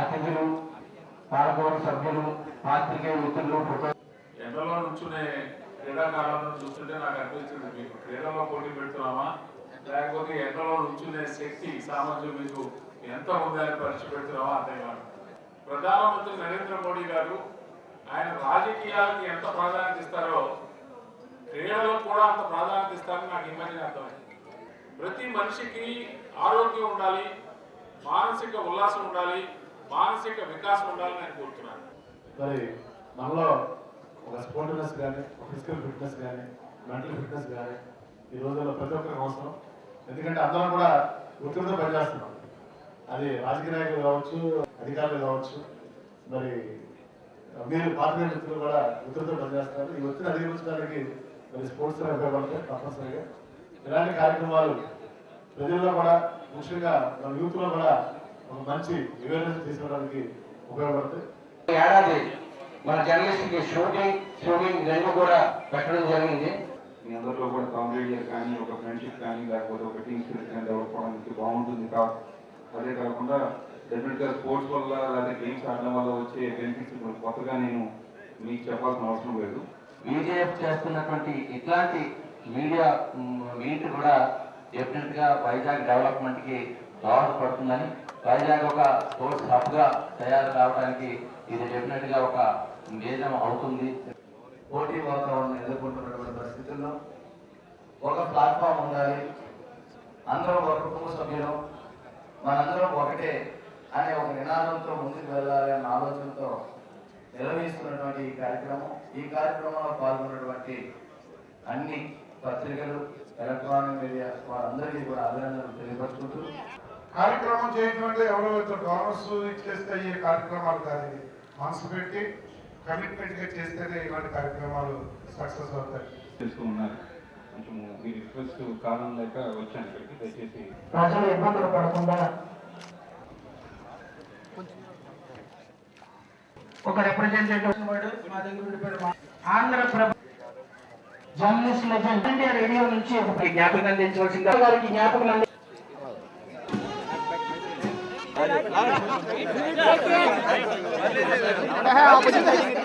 అతిథులు పాల్గొన సభ్యులు పాత్రికేయ మిత్రులు ఎండలో నుంచునే క్రీడాకారులను చూస్తుంటే నాకు అనిపించింది మీకు. క్రీడలో పోటీ పెడుతున్నామా? లేకపోతే ఎండలో నుంచునే శక్తి సామర్థ్యం మీకు ఎంత ఉందని పరీక్ష పెడుతున్నామా అర్థం కాదు ప్రధానమంత్రి నరేంద్ర మోడీ గారు ఆయన రాజకీయాలకు ఎంత ప్రాధాన్యత ఇస్తారో క్రీడలకు కూడా అంత ప్రాధాన్యత ఇస్తారని నాకు మధ్యన అర్థమైంది. ప్రతి మనిషికి ఆరోగ్యం ఉండాలి మానసిక ఉల్లాసం ఉండాలి మానసిక వికాసం ఉండాలని నేను కోరుతున్నాను. మరి మనలో ఒక స్పోర్టివ్నెస్ కానీ ఒక ఫిజికల్ ఫిట్నెస్ కానీ మెంటల్ ఫిట్నెస్ కానీ ఈ రోజుల్లో ప్రతి ఒక్కరికి అవసరం. ఎందుకంటే అందరం కూడా ఒత్తిడితో పనిచేస్తున్నాం. అది రాజకీయ నాయకులు కావచ్చు అధికారులు కావచ్చు మరి మీరు పార్టీ మిత్రులు కూడా ఒత్తిడితో పనిచేస్తున్నారు. ఈ ఒత్తిడి అధిగమించడానికి మరి స్పోర్ట్స్ ఉపయోగపడతాయి తప్పనిసరిగా. ఇలాంటి కార్యక్రమాలు ప్రజల్లో కూడా ముఖ్యంగా మన యూత్లో కూడా ఒక మంచి అవేర్నెస్ తీసుకోవడానికి ఉపయోగపడతాయి ఏడాది మన జర్నలిస్ట్కి షూటింగ్ షూటింగ్ రెండు కూడా పెట్టడం జరిగింది. మీ అందరిలో కూడా కాంపిటేటివ్ కానీ ఒక ఫ్రెండ్షిప్ కానీ లేకపోతే ఒక టీమ్ స్పిరిట్ కానీ డెవలప్ అవడానికి బాగుంటుంది కా అదే కాకుండా డెఫినెట్గా స్పోర్ట్స్ వల్ల లేదా గేమ్స్ ఆడడం వల్ల వచ్చే బెనిఫిట్స్ ఇప్పుడు కొత్తగా నేను మీకు చెప్పాల్సిన అవసరం లేదు. బీజేఎఫ్ చేస్తున్నటువంటి ఇట్లాంటి మీడియా మీట్ కూడా డెఫినెట్గా వైజాగ్ డెవలప్మెంట్కి దోహదపడుతుందని వైజాగ్ ఒక స్పోర్ట్స్ హబ్గా తయారు కావడానికి ఇది డెఫినెట్గా ఒక వేదం అవుతుంది. పోటీ వాతావరణం ఎదుర్కొంటున్నటువంటి పరిస్థితుల్లో ఒక ప్లాట్ఫామ్ ఉండాలి. అందరం ఒక కుటుంబ సభ్యులు. మనందరం ఒకటే అనే ఒక నినాదంతో ముందుకు వెళ్ళాలి అన్న ఆలోచనతో నిర్వహిస్తున్నటువంటి ఈ కార్యక్రమం. ఈ కార్యక్రమంలో పాల్గొన్నటువంటి అన్ని పత్రికలు ఎలక్ట్రానిక్ మీడియా వారందరికీ కూడా అభినందనలు తెలియపరుచుకుంటూ కార్యక్రమం చేయడం అంటే ఎవరో డోనర్స్ ఇచ్చేస్తే అయ్యే కార్యక్రమాలు కాదు ఇది మనసు పెట్టి కమిట్మెంట్గా చేస్తేనే ఇలాంటి కార్యక్రమాలు సక్సెస్ అవుతాయి తెలుస్తూ ఉన్నారు కొంచెం మీ రిక్వెస్ట్ కాలం లేక వచ్చాను ఇక్కడికి దయచేసి ప్రజలు ఇబ్బందులు పడకుండా ఒక రిప్రజెంటేటివ్ మా దగ్గర ఉండిపోయాడు. Andhraprabha journalist legend India radio నుంచి ఒక జ్ఞాపకం అందించవలసింది గారికి జ్ఞాపకం అంది ఆపోజిట్